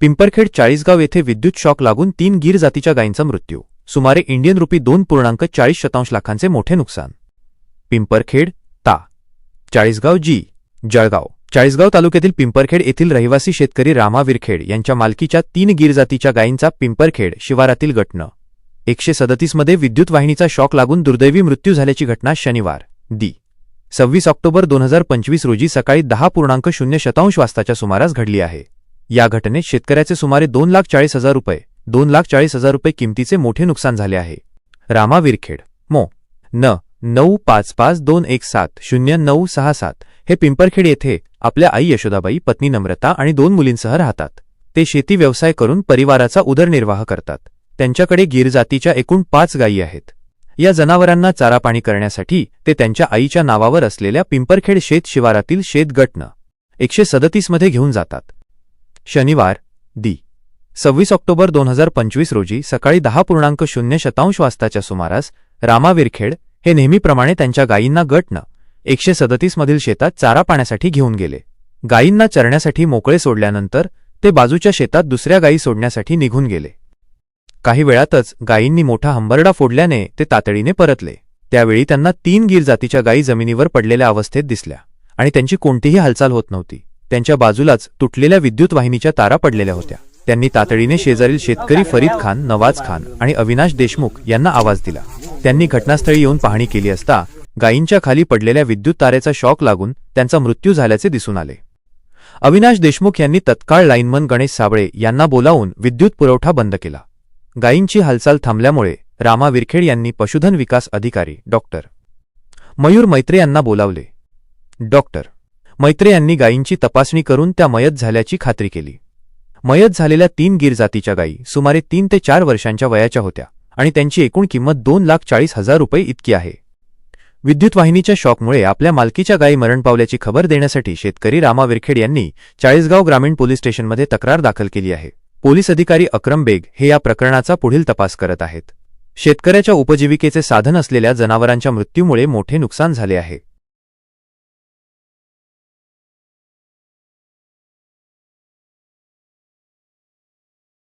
पिंपरखेड चाळीसगाव येथे विद्युत शॉक लागून तीन गीर जातीच्या गायींचा मृत्यू. सुमारे इंडियन रुपी दोन पूर्णांक चाळीस शतांश लाखांचे मोठे नुकसान. पिंपरखेड ता. चाळीसगाव जी. जळगाव. चाळीसगाव तालुक्यातील पिंपरखेड येथील रहिवासी शेतकरी रामा विरखेड यांच्या मालकीच्या तीन गीर जातीच्या गायींचा पिंपरखेड शिवारातील गटनं एकशे सदतीसमध्ये विद्युत वाहिनीचा शॉक लागून दुर्दैवी मृत्यू झाल्याची घटना शनिवार दी. सव्वीस ऑक्टोबर दोन हजार पंचवीस रोजी सकाळी दहा पूर्णांक शून्य शतांश वाजताच्या सुमारास घडली आहे. या घटनेत शेतकऱ्याचे सुमारे दोन लाख चाळीस हजार रुपये दोन लाख चाळीस हजार रुपये किमतीचे मोठे नुकसान झाले आहे. रामा विरखेड मो. न. नऊ पाच पाच दोन एक सात शून्य नऊ सहा सात हे पिंपरखेड येथे आपल्या आई यशोदाबाई पत्नी नम्रता आणि दोन मुलींसह राहतात. ते शेती व्यवसाय करून परिवाराचा उदरनिर्वाह करतात. त्यांच्याकडे गीर जातीच्या एकूण पाच गायी आहेत. या जनावरांना चारा पाणी करण्यासाठी ते त्यांच्या आईच्या नावावर असलेल्या पिंपरखेड शेत शिवारातील शेत गटनं एकशे सदतीसमध्ये घेऊन जातात. शनिवार दी. सव्वीस ऑक्टोबर दोन हजार पंचवीस रोजी सकाळी दहा पूर्णांक शून्य शतांश वाजताच्या सुमारास रामा विरखेड हे नेहमीप्रमाणे त्यांच्या गायींना गटनं एकशे सदतीसमधील शेतात चारा पाण्यासाठी घेऊन गेले. गायींना चरण्यासाठी मोकळे सोडल्यानंतर ते बाजूच्या शेतात दुसऱ्या गायी सोडण्यासाठी निघून गेले. काही वेळातच गायींनी मोठा हंबरडा फोडल्याने ते तातडीने परतले. त्यावेळी त्यांना तीन गीर जातीच्या गायी जमिनीवर पडलेल्या अवस्थेत दिसल्या आणि त्यांची कोणतीही हालचाल होत नव्हती. त्यांच्या बाजूलाच तुटलेल्या विद्युत वाहिनीच्या तारा पडलेल्या होत्या. त्यांनी तातडीने शेजारील शेतकरी फरीद खान नवाज खान आणि अविनाश देशमुख यांना आवाज दिला. त्यांनी घटनास्थळी येऊन पाहणी केली असता गायींच्या खाली पडलेल्या विद्युत तारेचा शॉक लागून त्यांचा मृत्यू झाल्याचे दिसून आले. अविनाश देशमुख यांनी तत्काळ लाईनमन गणेश साबळे यांना बोलावून विद्युत पुरवठा बंद केला. गायींची हालचाल थांबल्यामुळे रामा विरखेड यांनी पशुधन विकास अधिकारी डॉक्टर मयूर मैत्रे यांना बोलावले. डॉक्टर मैत्रे यांनी गायींची तपासणी करून त्या मयत झाल्याची खात्री केली. मयत झालेल्या तीन गीर जातीच्या गायी सुमारे तीन ते चार वर्षांच्या वयाच्या होत्या आणि त्यांची एकूण किंमत दोन लाख चाळीस हजार रुपये इतकी आहे. विद्युत वाहिनीच्या शॉकमुळे आपल्या मालकीच्या गायी मरण पावल्याची खबर देण्यासाठी शेतकरी रामा विरखेड यांनी चाळीसगाव ग्रामीण पोलीस स्टेशनमध्ये तक्रार दाखल केली आहे. पोलीस अधिकारी अक्रम बेग हे या प्रकरणाचा पुढील तपास करत आहेत. शेतकऱ्याच्या उपजीविकेचे साधन असलेल्या जनावरांच्या मृत्यूमुळे मोठे नुकसान झाले आहे.